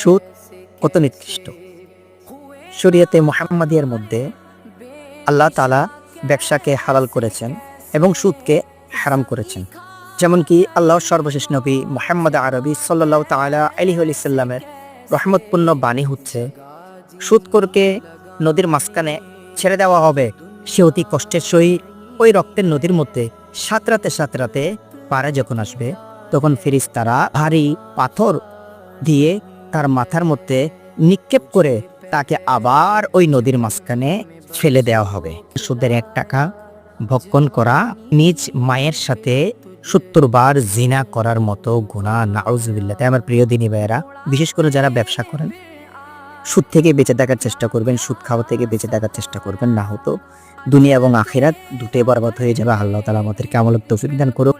সুদ কত নিকৃষ্ট। শরীয়তে মোহাম্মদিয়ার মধ্যে আল্লাহ তালা ব্যবসাকে হালাল করেছেন এবং সুদকে হারাম করেছেন। যেমন কি আল্লাহ সর্বশেষ নবী মোহাম্মদ আরবি সাল্লাহ তালা আলিহ সাল্লামের রহমতপূর্ণ বাণী হচ্ছে, সুদকরকে নদীর মাঝখানে ছেড়ে দেওয়া হবে, সে অতি কষ্টের সহিত ওই রক্তের নদীর মধ্যে সাঁতরাতে সাঁতরাতে পারে যখন আসবে, তখন ফিরিস তারা ভারী পাথর দিয়ে তার মাথার মধ্যে নিক্ষেপ করে তাকে আবার ওই নদীর মাঝখানে ফেলে দেওয়া হবে। সুদের এক টাকা ভক্ষণ করা, নিজ মায়ের সাথে সত্তর বার জিনা করার মতো গুণা নাউজবিল্লা আমার প্রিয় দিনী ভাইয়েরা, বিশেষ করে যারা ব্যবসা করেন, সুদ থেকে বেঁচে থাকার চেষ্টা করবেন, সুদ খাওয়া থেকে বেঁচে থাকার চেষ্টা করবেন, না হতো দুনিয়া এবং আখেরাত দুটোই বরবাদ হয়ে যাবে। আল্লাহ তালা আমাদেরকে আমল তৌফিক দান করুক।